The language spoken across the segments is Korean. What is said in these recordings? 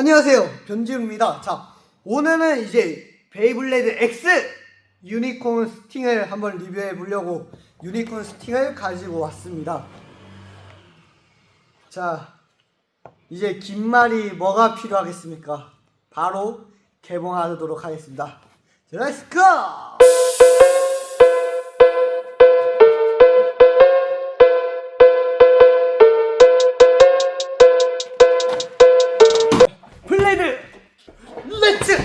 안녕하세요. 변지우입니다. 자 오늘은 이제 베이블레이드 X 유니콘 스팅을 한번 리뷰해 보려고 유니콘 스팅을 가지고 왔습니다. 자 이제 긴 말이 뭐가 필요하겠습니까? 바로 개봉하도록 하겠습니다. 자, 렛츠 고! 블레이드 렛츠!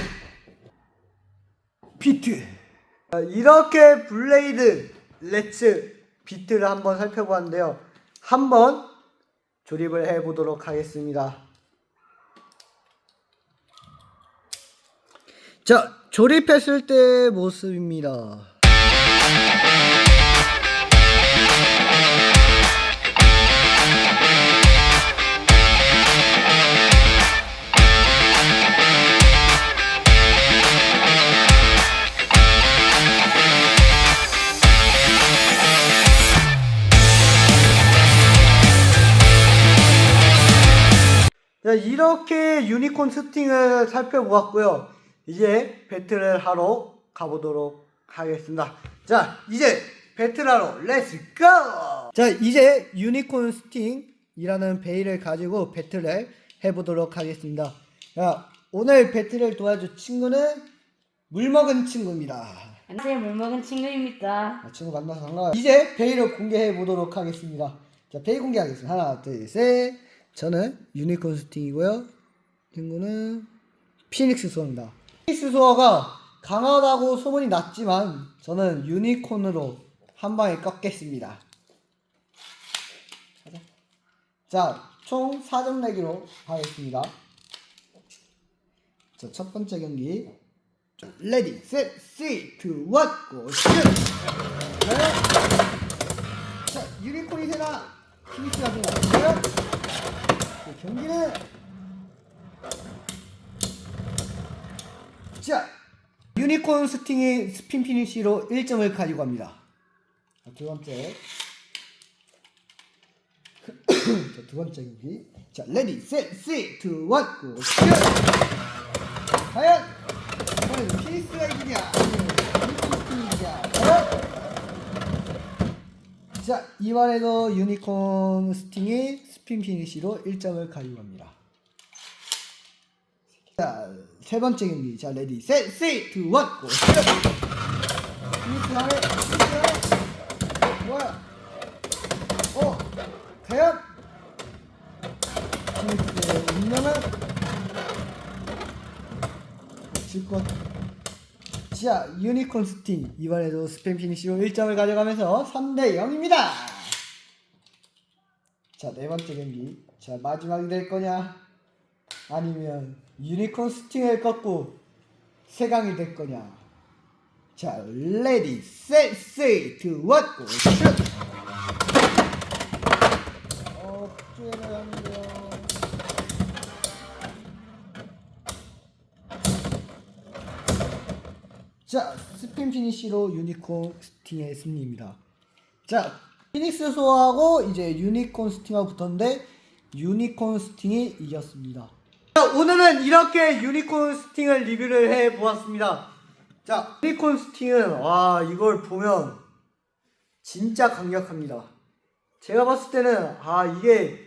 비트. 자, 이렇게 블레이드 렛츠 비트를 한번 살펴보았는데요. 한번 조립을 해 보도록 하겠습니다. 자 조립했을 때 모습입니다 이렇게 유니콘 스팅을 살펴보았고요. 이제 배틀을 하러 가보도록 하겠습니다. 자, 이제 배틀하러 렛츠 고! 자, 이제 유니콘 스팅이라는 베일을 가지고 배틀을 해보도록 하겠습니다. 자, 오늘 배틀을 도와줄 친구는 물 먹은 친구입니다. 안녕하세요 물 먹은 친구입니다 아, 친구 만나서 반가워요. 이제 베일을 공개해 보도록 하겠습니다. 자, 베일 공개하겠습니다. 하나, 둘, 셋. 저는 유니콘 스팅이고요. 친구는 피닉스 수어입니다. 피닉스 수어가 강하다고 소문이 났지만 저는 유니콘으로 한 방에 꺾겠습니다. 자, 총 4점 내기로 하겠습니다. 자, 첫 번째 경기. 자, 레디, 셋, 쓰리, 투, 원, 고, 슛! 네. 자, 유니콘이 되나? 피닉스가 되나? 그 경기는 자, 유니콘 스팅이 스핀 피니시로 1점을 가지고 갑니다. 자, 두 번째. 자, 두 번째 경기. 자, 레디, 셋, 쓰리, 투, 원, 고, 슛! 과연 과연 피닉스가 이기냐? 아니면 유니콘 스팅이 이기냐? 과연? 자, 이번에도 유니콘 스팅이 스핀 피니시로 1점을 가지고 갑니다. 자, 세 번째 경기. 자, 레디, 셋, 셋, 투, 원, 고, 하에, 피니스 하에, 뭐야? 어, 과연? 피니스의 운명은? 질것 자, 유니콘 스팅 이번에도 스팸 피니시로 1점을 가져가면서 3대 0입니다. 자, 네 번째 경기. 자, 마지막이 될 거냐? 아니면 유니콘 스팅을 꺾고 세강이 될 거냐? 자, 레디, 셋, 셋, 투, 원, 고, 슛! 어, 쭈에를 하는데요. 자, 스핀 피니시로 유니콘 스팅의 승리입니다. 자, 피닉스 소하고 이제 유니콘 스팅하고 붙었는데 유니콘 스팅이 이겼습니다. 자, 오늘은 이렇게 유니콘 스팅을 리뷰를 해 보았습니다. 자, 유니콘 스팅은 와, 이걸 보면 진짜 강력합니다. 제가 봤을 때는 아, 이게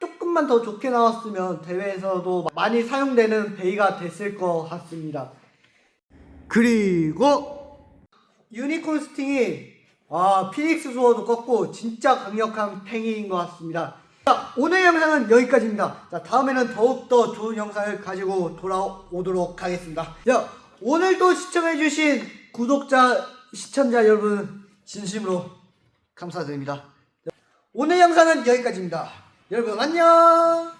조금만 더 좋게 나왔으면 대회에서도 많이 사용되는 베이가 됐을 것 같습니다. 그리고 유니콘 스팅이 아 피닉스 소어도 꺾고 진짜 강력한 팽이인 것 같습니다. 자, 오늘 영상은 여기까지입니다. 자, 다음에는 더욱더 좋은 영상을 가지고 돌아오도록 하겠습니다. 자, 오늘도 시청해주신 구독자, 시청자 여러분, 진심으로 감사드립니다. 자, 오늘 영상은 여기까지입니다. 여러분, 안녕!